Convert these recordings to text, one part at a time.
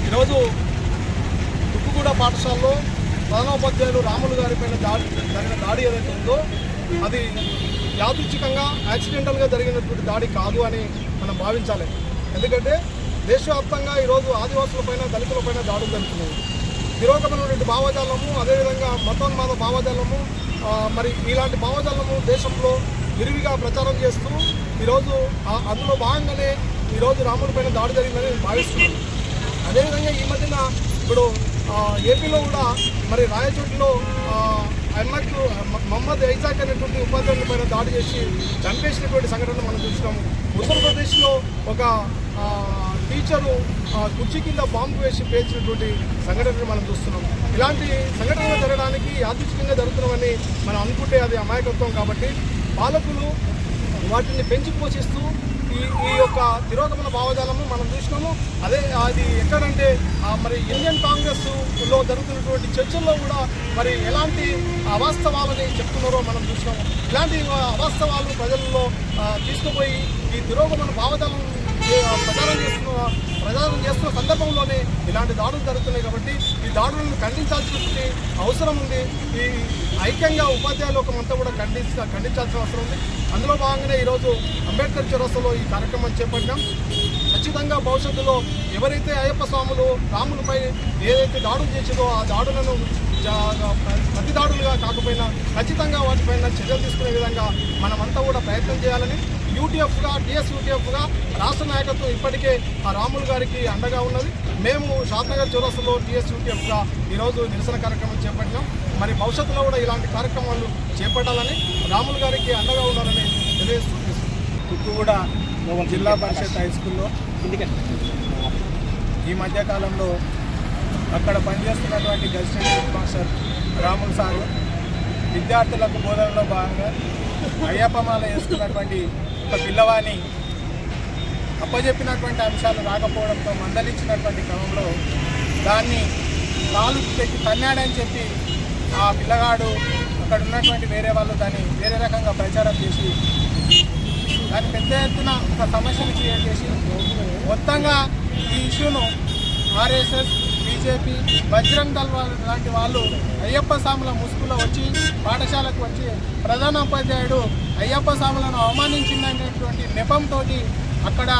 ఈరోజు తుక్కుగూడ పాఠశాలలో ప్రధానోపాధ్యాయులు రాములు గారి పైన దాడి జరిగిన దాడి ఏదైతే ఉందో అది యాదృచ్ఛికంగా యాక్సిడెంటల్గా జరిగినటువంటి దాడి కాదు అని మనం భావించాలి. ఎందుకంటే దేశవ్యాప్తంగా ఈరోజు ఆదివాసులపైన దళితులపైన దాడులు జరుగుతున్నాయి. తిరోగమైనటువంటి భావజాలము అదేవిధంగా మతోన్మాద భావజాలము మరి ఇలాంటి భావజాలము దేశంలో విరివిగా ప్రచారం చేస్తూ ఈరోజు అందులో భాగంగానే ఈరోజు రాములపైన దాడి జరిగిందని నేను భావిస్తున్నాను అదేవిధంగా ఈ మధ్యన ఇప్పుడు ఏపీలో కూడా మరి రాయచోటిలో అహ్మద్ మహమ్మద్ ఐజాక్ అనేటువంటి ఉపాధ్యాయుల పైన దాడి చేసి చంపేసినటువంటి సంఘటన మనం చూసినాము ఉత్తరప్రదేశ్లో ఒక టీచరు కుర్చీ కింద బాంబు వేసి పేల్చినటువంటి సంఘటనలు మనం చూస్తున్నాం. ఇలాంటి సంఘటనలు జరగడానికి యాదృచ్ఛికంగా జరుగుతున్నామని మనం అనుకుంటే అది అమాయకత్వం కాబట్టి పాలకులు వాటిని పెంచి పోషిస్తూ ఈ ఈ యొక్క తిరోగమన భావజాలము మనం చూసినాము. అదే అది ఎక్కడంటే మరి ఇండియన్ కాంగ్రెస్లో జరుగుతున్నటువంటి చర్చల్లో కూడా మరి ఎలాంటి అవాస్తవాలని చెప్తున్నారో మనం చూసినాము. ఇలాంటి అవాస్తవాలు ప్రజల్లో తీసుకుపోయి ఈ తిరోగమన భావజాలం ప్రచారం చేస్తున్న ప్రచారం చేస్తున్న సందర్భంలోనే ఇలాంటి దాడులు జరుగుతున్నాయి కాబట్టి ఈ దాడులను ఖండించాల్సినటువంటి అవసరం ఉంది. ఈ ఐక్యంగా ఉపాధ్యాయ లోకం అంతా కూడా ఖండించ ఖండించాల్సిన అవసరం ఉంది. అందులో భాగంగానే ఈరోజు అంబేద్కర్ చౌరస్తలో ఈ కార్యక్రమం చేపట్టినాం. ఖచ్చితంగా భవిష్యత్తులో ఎవరైతే అయ్యప్ప స్వాములు రాములపై ఏదైతే దాడులు చేసిందో ఆ దాడులను ప్రతి దాడులుగా కాకపోయినా ఖచ్చితంగా వాటిపైన చర్యలు తీసుకునే విధంగా మనమంతా కూడా ప్రయత్నం చేయాలని యూటీఎఫ్గా టీఎస్ యూటీఎఫ్గా రాష్ట్ర నాయకత్వం ఇప్పటికే ఆ రాములు గారికి అండగా ఉన్నది. మేము షాద్నగర్ చౌరస్తలో టీఎస్ యూటీఎఫ్గా ఈరోజు నిరసన కార్యక్రమం చేపట్టినాం. మరి భవిష్యత్తులో కూడా ఇలాంటి కార్యక్రమాలు చేపట్టాలని రాములు గారికి అండగా ఉండాలని తెలియజేస్తుంది కూడా జిల్లా పరిషత్ హై స్కూల్లో ఈ మధ్యకాలంలో అక్కడ పనిచేస్తున్నటువంటి గజిస్టెంట్ హెడ్ మాస్టర్ రాములు సారు విద్యార్థులకు బోధనలో భాగంగా అయ్యప్పమాల వేసుకున్నటువంటి ఒక పిల్లవాని అప్పజెప్పినటువంటి అంశాలు రాకపోవడంతో మందలించినటువంటి క్రమంలో దాన్ని కాలు పెట్టి తన్నాడని చెప్పి ఆ పిల్లగాడు అక్కడ ఉన్నటువంటి వేరే వాళ్ళు దాన్ని వేరే రకంగా ప్రచారం చేసి దాన్ని పెద్ద ఎత్తున ఒక సమస్యను క్రియేట్ చేసి మొత్తంగా ఈ ఇష్యూను ఆర్ఎస్ఎస్ బీజేపీ బజరంగ్ దళ్ లాంటి వాళ్ళు అయ్యప్ప స్వాముల ముసుగులో వచ్చి పాఠశాలకు వచ్చి ప్రధాన ఉపాధ్యాయుడు అయ్యప్ప స్వాములను అవమానించిందనేటువంటి నెపంతో అక్కడ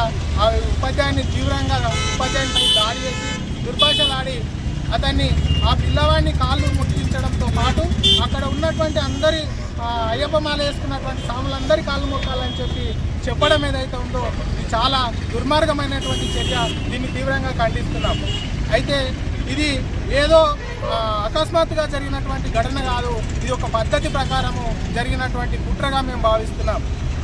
ఆ ఉపాధ్యాయుని తీవ్రంగా ఉపాధ్యాయునిపై దాడి చేసి దుర్భాషలాడి అతన్ని ఆ పిల్లవాడిని కాళ్ళు ముట్టించడంతో పాటు అక్కడ ఉన్నటువంటి అందరి అయ్యప్ప మాల వేసుకున్నటువంటి స్వాములందరి కాళ్ళు మొక్కాలని చెప్పి చెప్పడం ఏదైతే ఉందో ఇది చాలా దుర్మార్గమైనటువంటి చర్య. దీన్ని తీవ్రంగా ఖండిస్తున్నాము. అయితే ఇది ఏదో అకస్మాత్తుగా జరిగినటువంటి ఘటన కాదు. ఇది ఒక పద్ధతి ప్రకారము జరిగినటువంటి కుట్రగా మేము భావిస్తున్నాం.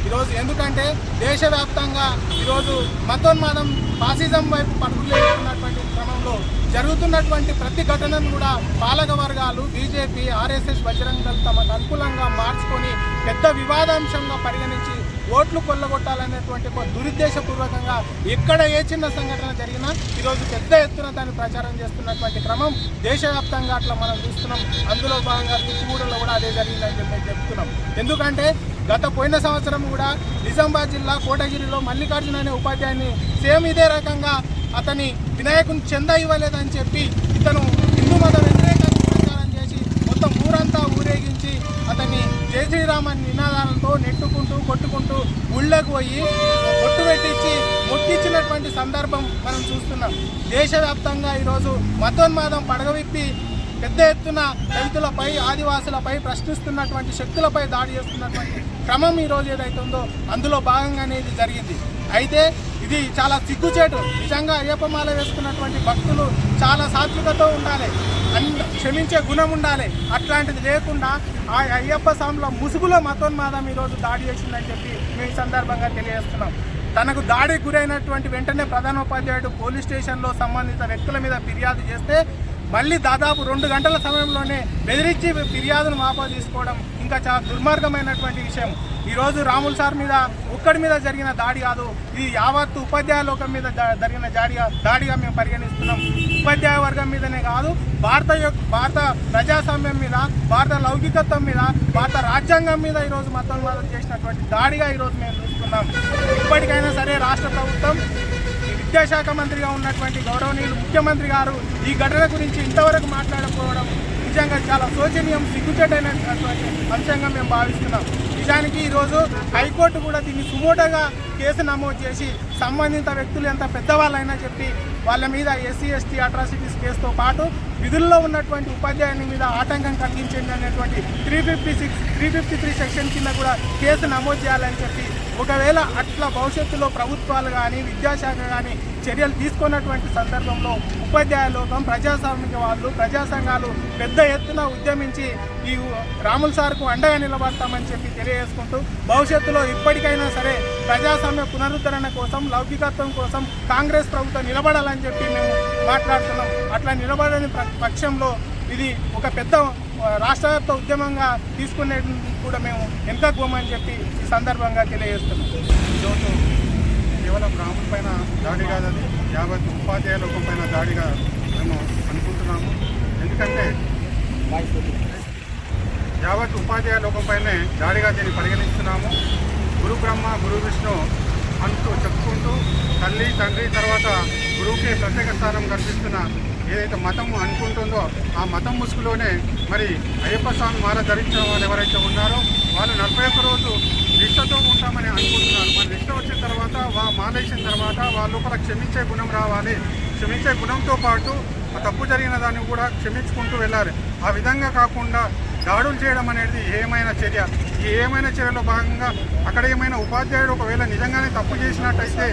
ఈరోజు ఎందుకంటే దేశవ్యాప్తంగా ఈరోజు మతోన్మాదం ఫాసిజం వైపు పరుగులేస్తున్నటువంటి క్రమంలో జరుగుతున్నటువంటి ప్రతి ఘటనను కూడా పాలక వర్గాలు బీజేపీ ఆర్ఎస్ఎస్ బజరంగ దళ తమకు అనుకూలంగా మార్చుకొని పెద్ద వివాదాంశంగా పరిగణించి ఓట్లు కొల్లగొట్టాలనేటువంటి ఒక దురుద్దేశపూర్వకంగా ఎక్కడ ఏ చిన్న సంఘటన జరిగినా ఈరోజు పెద్ద ఎత్తున దాన్ని ప్రచారం చేస్తున్నటువంటి క్రమం దేశవ్యాప్తంగా అట్లా మనం చూస్తున్నాం. అందులో భాగంగా తుక్కుగూడలో కూడా అదే జరిగిందని చెప్పి చెప్తున్నాం. ఎందుకంటే గత పోయిన సంవత్సరం కూడా నిజామాబాద్ జిల్లా కోటగిరిలో మల్లికార్జున అనే ఉపాధ్యాయుని సేమ్ ఇదే రకంగా అతని వినాయకుని చెంద ఇవ్వలేదని చెప్పి ఇతను హిందూ మత వ్యతిరేకంగా ప్రచారం చేసి మొత్తం ఊరంతా ఊరేగించి అతన్ని జై శ్రీరామ్ అని నినాదాలతో నెట్టుకుంటూ కొట్టుకుంటూ ఊళ్ళోకి పోయి కొట్టు పెట్టించి మొక్కిచ్చినటువంటి సందర్భం మనం చూస్తున్నాం. దేశవ్యాప్తంగా ఈరోజు మతోన్మాదం పడగవిప్పి పెద్ద ఎత్తున దళితులపై ఆదివాసులపై ప్రశ్నిస్తున్నటువంటి శక్తులపై దాడి చేస్తున్నటువంటి క్రమం ఈ రోజు ఏదైతే ఉందో అందులో భాగంగానే ఇది జరిగింది. అయితే ఇది చాలా సిగ్గుచేటు. నిజంగా అయ్యప్పమాల వేసుకున్నటువంటి భక్తులు చాలా సాత్వికతో ఉండాలి. క్షమించే గుణం ఉండాలి. అట్లాంటిది లేకుండా ఆ అయ్యప్ప స్వామిలో ముసుగులో మతోన్మాదం ఈరోజు దాడి చేసిందని చెప్పి మేము ఈ సందర్భంగా తెలియజేస్తున్నాం. తనకు దాడికి గురైనటువంటి వెంటనే ప్రధానోపాధ్యాయుడు పోలీస్ స్టేషన్లో సంబంధిత వ్యక్తుల మీద ఫిర్యాదు చేస్తే మళ్ళీ దాదాపు రెండు గంటల సమయంలోనే బెదిరించి ఫిర్యాదును మాపా తీసుకోవడం ఇంకా చాలా దుర్మార్గమైనటువంటి విషయం. ఈరోజు రాముల్ సార్ మీద ఒక్కడి మీద జరిగిన దాడి కాదు ఇది యావత్తు ఉపాధ్యాయ లోకం మీద జరిగిన దాడిగా దాడిగా మేము పరిగణిస్తున్నాం. ఉపాధ్యాయ వర్గం మీదనే కాదు భారత యొక్క భారత ప్రజాస్వామ్యం మీద భారత లౌకికత్వం మీద భారత రాజ్యాంగం మీద ఈరోజు మతోన్మాదం చేసినటువంటి దాడిగా ఈరోజు మేము చూస్తున్నాం. ఇప్పటికైనా సరే రాష్ట్ర ప్రభుత్వం విద్యాశాఖ మంత్రిగా ఉన్నటువంటి గౌరవనీయులు ముఖ్యమంత్రి గారు ఈ ఘటన గురించి ఇంతవరకు మాట్లాడకపోవడం నిజంగా చాలా శోచనీయం సిగ్గుచేటైనటువంటి అంశంగా మేము భావిస్తున్నాం. నిజానికి ఈరోజు హైకోర్టు కూడా దీన్ని సుమోటగా కేసు నమోదు చేసి సంబంధిత వ్యక్తులు ఎంత పెద్దవాళ్ళైనా చెప్పి వాళ్ళ మీద ఎస్సీ ఎస్టీ అట్రాసిటీస్ కేసుతో పాటు విధుల్లో ఉన్నటువంటి ఉపాధ్యాయుని మీద ఆటంకం కలిగించండి అనేటువంటి three fifty six three fifty three section కింద కూడా కేసు నమోదు చేయాలని చెప్పి ఒకవేళ అట్లా భవిష్యత్తులో ప్రభుత్వాలు కానీ విద్యాశాఖ కానీ చర్యలు తీసుకున్నటువంటి సందర్భంలో ఉపాధ్యాయ లోకం ప్రజాస్వామిక వాళ్ళు ప్రజా సంఘాలు పెద్ద ఎత్తున ఉద్యమించి ఈ రాముల సార్కు అండగా నిలబడతామని చెప్పి తెలియజేసుకుంటూ భవిష్యత్తులో ఇప్పటికైనా సరే ప్రజాస్వామ్య పునరుద్ధరణ కోసం లౌకికత్వం కోసం కాంగ్రెస్ ప్రభుత్వం నిలబడాలని చెప్పి మేము మాట్లాడుతున్నాం. అట్లా నిలబడని ప- పక్షంలో ఇది ఒక పెద్ద రాష్ట్రవ్యాప్త రాష్ట్ర వ్యాప్త ఉద్యమంగా తీసుకునే కూడా మేము ఎంత గోమని చెప్పి ఈ సందర్భంగా తెలియజేస్తున్నాం. ఈరోజు కేవలం రాముడి పైన దాడి కాదని యావత్ ఉపాధ్యాయ లోకం పైన దాడిగా మేము అనుకుంటున్నాము. ఎందుకంటే యావత్ ఉపాధ్యాయ లోకం పైనే దాడిగా దీన్ని పరిగణిస్తున్నాము. గురు బ్రహ్మ గురు విష్ణు అంటూ చెప్పుకుంటూ తల్లి తండ్రి తర్వాత గురువుకి ప్రత్యేక స్థానం కల్పిస్తున్న ఏదైతే మతం అనుకుంటుందో ఆ మతం ముసుగులోనే మరి అయ్యప్ప స్వామి మాల ధరించిన వాళ్ళు ఎవరైతే ఉన్నారో వాళ్ళు నలభై ఒక్క రోజు నిష్టతో ఉంటామని అనుకుంటున్నారు. మరి నిష్ట వచ్చిన తర్వాత మానేసిన తర్వాత వాళ్ళు కూడా క్షమించే గుణం రావాలి. క్షమించే గుణంతో పాటు ఆ తప్పు జరిగిన దాన్ని కూడా క్షమించుకుంటూ వెళ్ళాలి. ఆ విధంగా కాకుండా దాడులు చేయడం అనేది ఏమైనా చర్య? ఈ ఏమైనా చర్యలో భాగంగా అక్కడ ఏమైనా ఉపాధ్యాయుడు ఒకవేళ నిజంగానే తప్పు చేసినట్టయితే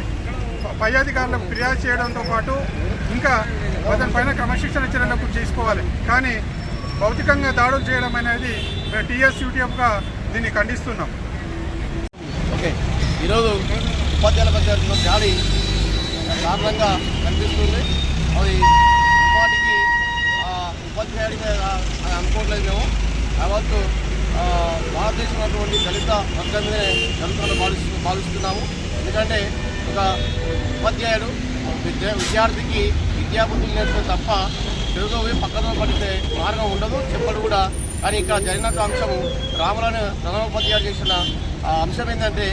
పై అధికారులకు ఫిర్యాదు చేయడంతో పాటు ఇంకా అతని పైన క్రమశిక్షణ చర్యలకు తీసుకోవాలి. కానీ భౌతికంగా దాడులు చేయడం అనేది టీఎస్ యూటీఎఫ్గా దీన్ని ఖండిస్తున్నాం. ఓకే. ఈరోజు ఉపాధ్యాయుల మధ్య దాడి కారణంగా కనిపిస్తుంది. అది వాటికి ఉపాధ్యాయుడి మీద అని అనుకోవట్లేదు మేము. యావత్తు భారతదేశంలో ఉన్నటువంటి దళిత వర్గం మీదే జరుగుతున్న భావిస్తు భావిస్తున్నాము ఎందుకంటే ఒక ఉపాధ్యాయుడు విద్య విద్యార్థికి విద్యాబుద్ధులు నేర్పే తప్ప తెలుగు పక్కన పడితే మార్గం ఉండదు చెప్పడు కూడా. కానీ ఇక్కడ జరిగిన అంశము రాములను ప్రధానోపాధ్యాయుడు చేసిన ఆ అంశం ఏంటంటే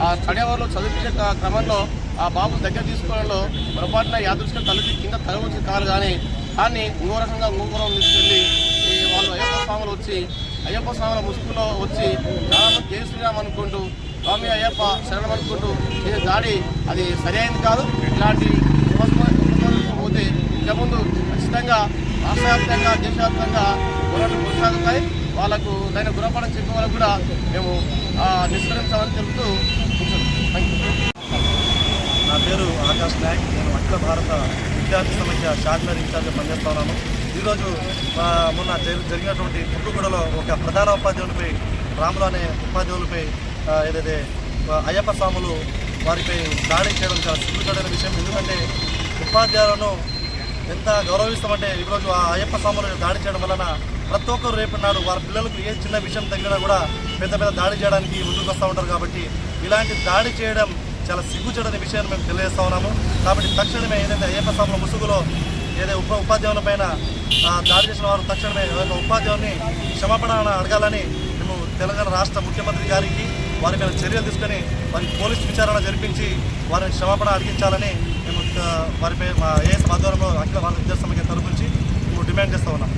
ఆ స్టడీ అవర్లో చదివించే క్రమంలో ఆ బాబు దగ్గర తీసుకోవడంలో పొరపాటున యాదృష్ట తల్లికి కింద తలవచ్చు కాదు కానీ దాన్ని ఇంకో రకంగా ఇంకో తీసుకెళ్ళి వాళ్ళు అయ్యప్ప స్వాములు వచ్చి అయ్యప్ప స్వాముల ముసుగులో వచ్చి చాలా జయ శ్రీరామ్ అనుకుంటూ స్వామి అయ్యప్ప శరణం అనుకుంటూ ఇది దాడి అది సరైనది కాదు. ఇలాంటి పోతే ఇక ముందు ఖచ్చితంగా రాష్ట్రవ్యాప్తంగా దేశవ్యాప్తంగా పోరాటాలు కొనసాగుతాయి. వాళ్ళకు దాని గుణపాఠం చెప్పే వాళ్ళకు కూడా మేము ఆ, తెలుపుతూ నా పేరు ఆకాష్ నాయక్. నేను అఖిల భారత విద్యార్థి సమస్య షార్ట్నర్ ఇన్ఛార్జ్ పనిచేస్తా ఉన్నాను. ఈరోజు మొన్న జరిగినటువంటి పుట్టుగూడలో ఒక ప్రధాన ఉపాధ్యాయులపై రాములు అనే ఉపాధ్యాయులపై ఏదైతే అయ్యప్ప స్వాములు వారిపై దాడి చేయడం చాలా సిగ్గుపడిన విషయం. ఎందుకంటే ఉపాధ్యాయులను ఎంత గౌరవిస్తామంటే ఈరోజు ఆ అయ్యప్ప స్వాములు దాడి చేయడం వలన ప్రతి ఒక్కరు రేపు నాడు వారి పిల్లలకు ఏ చిన్న విషయం తగిలినా కూడా పెద్ద పెద్ద దాడి చేయడానికి ముందుకు వస్తూ ఉంటారు కాబట్టి ఇలాంటి దాడి చేయడం చాలా సిగ్గుచడని విషయాన్ని మేము తెలియజేస్తా ఉన్నాము. కాబట్టి తక్షణమే ఏదైతే అయ్యప్ప స్వాముల ముసుగులో ఏదైతే ఉప ఉపాధ్యాయుల పైన దాడి చేసిన వారు తక్షణమే ఏదైనా యొక్క ఉపాధ్యాయుని క్షమాపణ అడగాలని మేము తెలంగాణ రాష్ట్ర ముఖ్యమంత్రి గారికి వారి మీద చర్యలు తీసుకొని వారికి పోలీస్ విచారణ జరిపించి వారిని క్షమాపణ అడిగించాలని మేము వారిపై మా ఏఎస్ ఆధ్వర్యంలో అఖిల భారత విద్యాసంఘ తరపు మేము డిమాండ్ చేస్తూ ఉన్నాం.